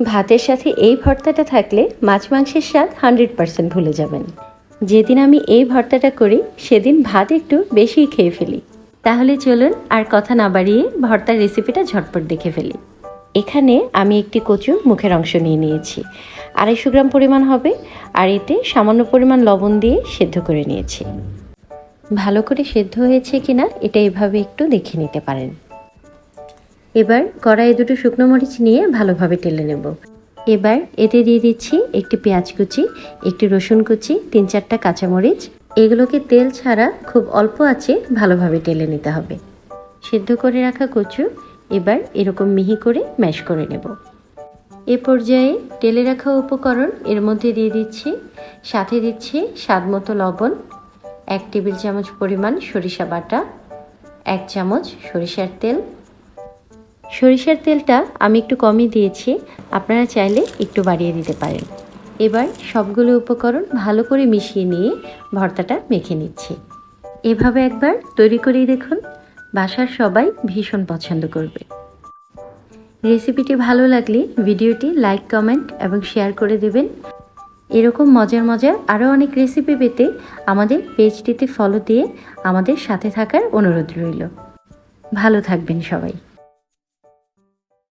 ভাতের সাথে এই ভর্তাটা থাকলে মাছ মাংসের স্বাদ হান্ড্রেড পার্সেন্ট ভুলে যাবেন। যেদিন আমি এই ভর্তাটা করি, সেদিন ভাত একটু বেশিই খেয়ে ফেলি। তাহলে চলুন আর কথা না বাড়িয়ে ভর্তার রেসিপিটা ঝটপট দেখে ফেলি। এখানে আমি একটি কচু মুখের অংশ নিয়ে নিয়েছি। আড়াইশো গ্রাম পরিমাণ হবে আর এতে সামান্য পরিমাণ লবণ দিয়ে সেদ্ধ করে নিয়েছি। ভালো করে সেদ্ধ হয়েছে কিনা এটা এভাবে একটু দেখে নিতে পারেন। এবার কড়াইয়ে দুটো শুকনো মরিচ নিয়ে ভালোভাবে টেলে নেব। এবার এতে দিয়ে দিচ্ছি একটি পেঁয়াজ কুচি, একটি রসুন কুচি, তিন চারটা কাঁচামরিচ এগুলোকে তেল ছাড়া খুব অল্প আছে ভালোভাবে টেলে নিতে হবে। সিদ্ধ করে রাখা কচু এবার এরকম মিহি করে ম্যাশ করে নেব। এ পর্যায়ে টেলে রাখা উপকরণ এর মধ্যে দিয়ে দিচ্ছি, সাথে দিচ্ছি স্বাদ মতো লবণ, এক টেবিল চামচ পরিমাণ সরিষা বাটা, এক চামচ সরিষার তেল সরিষার তেলটা আমি একটু কমই দিয়েছি। আপনারা চাইলে একটু বাড়িয়ে দিতে পারেন। এবার সবগুলো উপকরণ ভালো করে মিশিয়ে নিয়ে ভর্তাটা মেখে নিচ্ছি। এভাবে একবার তৈরি করেই দেখুন, বাসার সবাই ভীষণ পছন্দ করবে। রেসিপিটি ভালো লাগলে ভিডিওটি লাইক, কমেন্ট এবং শেয়ার করে দেবেন। এরকম মজার মজার আরও অনেক রেসিপি পেতে আমাদের পেজটিতে ফলো দিয়ে আমাদের সাথে থাকার অনুরোধ রইল। ভালো থাকবেন সবাই।